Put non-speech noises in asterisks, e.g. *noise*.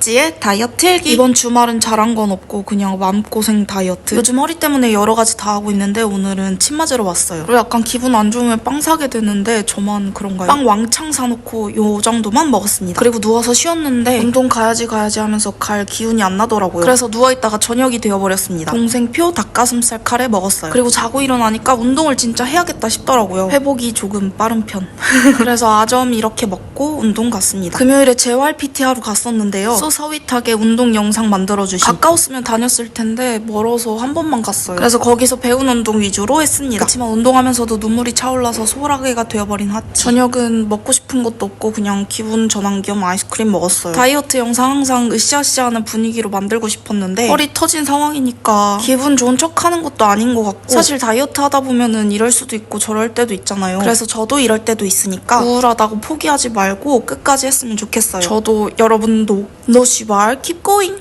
찌찌의 다이어트 일기. 이번 주말은 잘한 건 없고 그냥 마음고생 다이어트. 요즘 허리 때문에 여러 가지 다 하고 있는데 오늘은 침 맞으러 왔어요. 그리고 약간 기분 안 좋으면 빵 사게 되는데 저만 그런가요? 빵 왕창 사놓고 요 정도만 먹었습니다. 그리고 누워서 쉬었는데 운동 가야지 가야지 하면서 갈 기운이 안 나더라고요. 그래서 누워있다가 저녁이 되어버렸습니다. 동생표 닭가슴살 카레 먹었어요. 그리고 자고 일어나니까 운동을 진짜 해야겠다 싶더라고요. 회복이 조금 빠른 편. *laughs* 그래서 아점 이렇게 먹고 운동 갔습니다. 금요일에 재활 PT 하러 갔었는데요 소 서윗하게 운동 영상 만들어주신 가까웠으면 다녔을 텐데 멀어서 한 번만 갔어요. 그래서 거기서 배운 운동 위주로 했습니다. 그렇지만 운동하면서도 눈물이 차올라서 소라게가 되어버린 하치. 저녁은 먹고 싶은 것도 없고 그냥 기분 전환 겸 아이스크림 먹었어요. 다이어트 영상 항상 으쌰으쌰하는 분위기로 만들고 싶었는데 허리 터진 상황이니까 기분 좋은 척 하는 것도 아닌 것 같고 사실 다이어트 하다 보면은 이럴 수도 있고 저럴 때도 있잖아요. 그래서 저도 이럴 때도 있으니까 우울하다고 포기하지 말고 끝까지 했으면 좋겠어요. 저도 여러분도 no shibar keep going